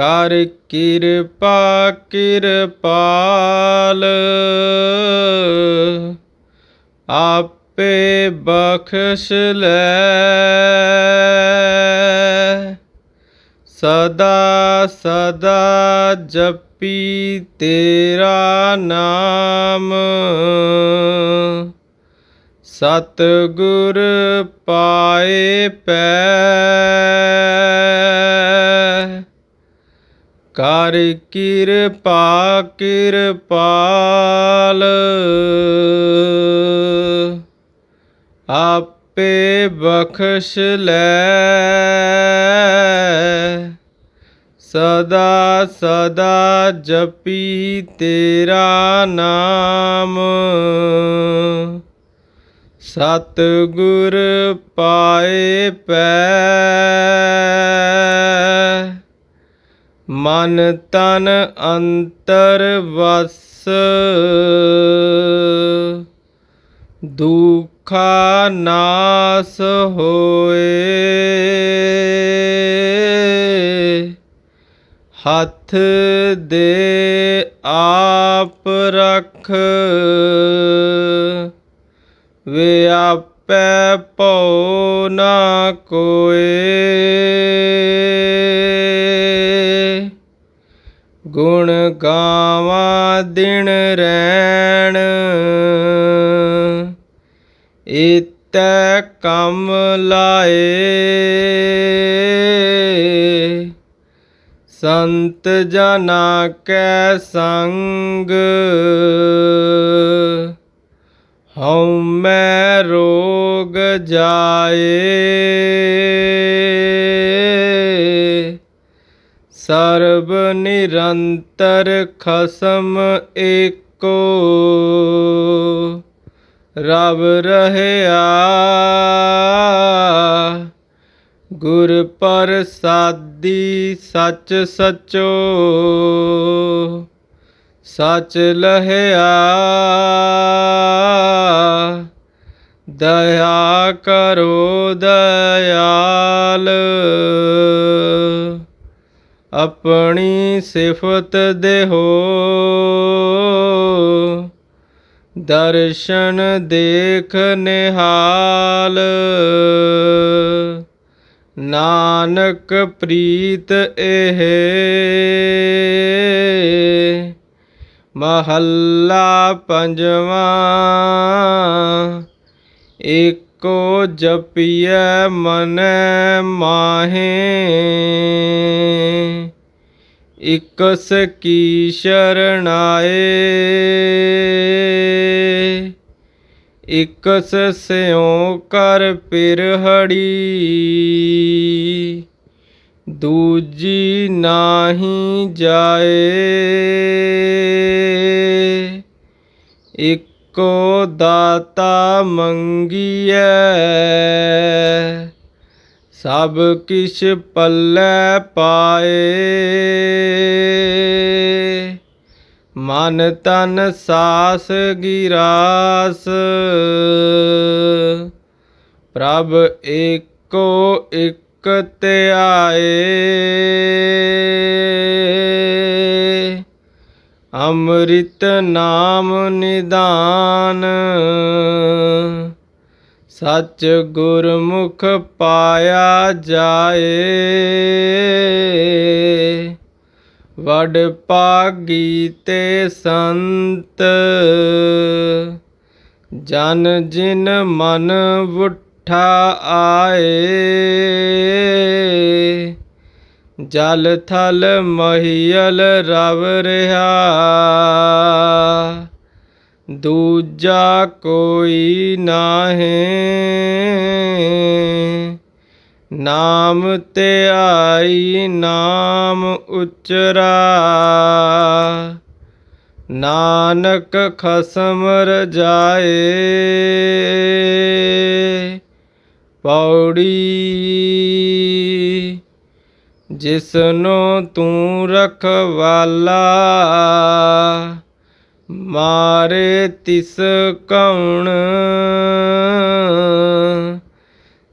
ਕਰ ਕਿਰਪਾ ਕਿਰਪਾਲ। ਆਪੇ ਬਖਸ਼ ਲੈ। ਸਦਾ ਸਦਾ ਜਪੀ ਤੇਰਾ ਨਾਮ। ਸਤਿਗੁਰ ਪਾਏ ਪੈ ਕਰ ਕਿਰਪਾ ਕਿਰਪਾਲ। ਆਪੇ ਬਖਸ਼ ਲੈ। ਸਦਾ ਸਦਾ ਜਪੀ ਤੇਰਾ ਨਾਮ। ਸਤਿਗੁਰ ਪਾਏ ਪੈ। ਮਨ ਤਨ ਅੰਤਰ ਵਸ, ਦੁਖਾ ਨਾਸ ਹੋਏ। ਹੱਥ ਦੇ ਆਪ ਰਖ, ਵਿਆਪੈ ਭਉ ਨਾ ਕੋਏ। ਗੁਣ ਗਾਵਾਂ ਦਿਨ ਰੈਣ। ਇਤੈ ਕੰਮ ਲਾਏ। ਸੰਤ ਜਨਾ ਕੈ ਸੰਗ। ਹਉ ਮੈਂ ਰੋਗ ਜਾਏ। ਸਰਬ ਨਿਰੰਤਰ ਖਸਮ ਏਕੋ। ਰਬ ਰਹਿਆ। ਗੁਰ ਪ੍ਰਸਾਦੀ ਸੱਚ ਸਚੋ। ਸਚ ਲਹਿਆ। ਦਇਆ ਕਰੋ ਦਇਆਲ। ਆਪਣੀ ਸਿਫਤ ਦੇਹੋ। ਦਰਸ਼ਨ ਦੇਖ ਨਿਹਾਲ। ਨਾਨਕ ਪ੍ਰੀਤ ਇਹ। ਮਹੱਲਾ ਪੰਜਵਾਂ। ਏਕੋ ਜਪੀਐ ਮਨੈ ਮਾਹੇ। ਇਕਸ ਕੀ ਸ਼ਰਣਾਏ ਇਕਸ ਸਿਉ ਕਰ ਪਿਰਹੜੀ ਦੂਜੀ ਨਾਹੀ ਜਾਏ। ਇਕੋ ਕੋ ਦਾਤਾ ਮੰਗੀਐ। ਸਭ ਕਿਛ ਪੱਲੇ ਪਾਏ। ਮਨ ਤਨ ਸਾਸ ਗਿਰਾਸ। ਪ੍ਰਭ ਏਕੋ ਇਕ ਧਿਆਏ ਅੰਮ੍ਰਿਤ ਨਾਮ ਨਿਦਾਨ। ਸੱਚ ਗੁਰਮੁਖ ਪਾਇਆ ਜਾਏ। ਵਡ ਭਾਗੀ ਤੇ ਸੰਤ। ਜਨ ਜਿਨ ਮਨ ਵੁਠਾ ਆਏ। ਜਲ ਥਲ ਮਹੀਲ ਰਵ ਰਿਹਾ। ਦੂਜਾ ਕੋਈ ਨਾਹੀ। ਨਾਮ ਆਈ ਨਾਮ ਉਚਰਾ। ਨਾਨਕ ਖਸਮ ਰਜਾਏ। ਪੌੜੀ ਜਿਸਨੂੰ ਤੂੰ ਰਖਵਾਲਾ, ਮਾਰੇ ਤਿਸ ਕਉਣ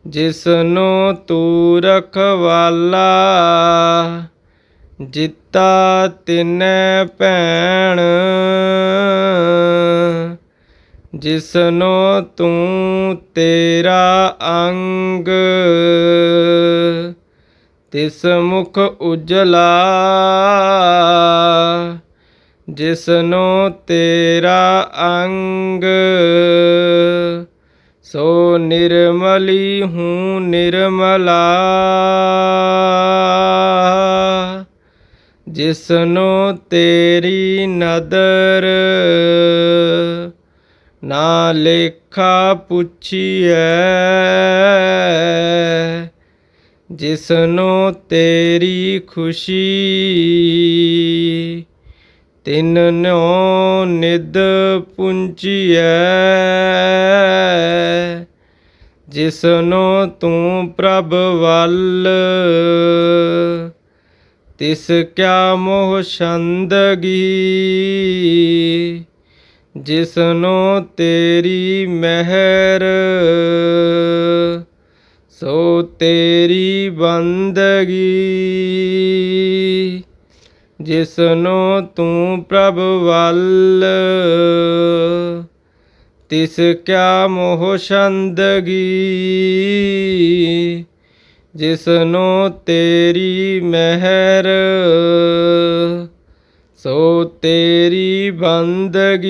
ਜਿਸਨੂੰ ਤੂੰ ਰਖਵਾਲਾ, ਜਿੱਤਾ ਤਿਨੈ ਭੈਣ। ਜਿਸਨੂੰ ਤੂੰ ਤੇਰਾ ਅੰਗ ਤਿਸ ਮੁਖ ਉਜਲਾ, ਜਿਸਨੂੰ ਤੇਰਾ ਅੰਗ, ਸੋ ਨਿਰਮਲੀ ਹੂੰ ਨਿਰਮਲਾ, ਜਿਸਨੂੰ ਤੇਰੀ ਨਦਰ ਨਾ ਲੇਖਾ ਪੁੱਛੀਐ ਜਿਸਨੂੰ ਤੇਰੀ ਖੁਸ਼ੀ, ਤਿਨ ਨੋ ਨਿਦ ਪੁੰਚੀਐ। ਜਿਸਨੂੰ ਤੂੰ ਪ੍ਰਭ ਵੱਲ, ਤਿਸ ਕਿਆ ਮੋਹ ਛੰਦਗੀ। ਜਿਸਨੂੰ ਤੇਰੀ ਮਹਿਰ ਸੋ ਤੇਰੀ ਬੰਦਗੀ, ਜਿਸਨੂੰ ਤੂੰ ਪ੍ਰਭ ਵੱਲ, ਤਿਸ ਕਿਆ ਮੋਹ ਛੰਦਗੀ, ਜਿਸਨੂੰ ਤੇਰੀ ਮਹਿਰ, ਸੋ ਤੇਰੀ ਬੰਦਗੀ।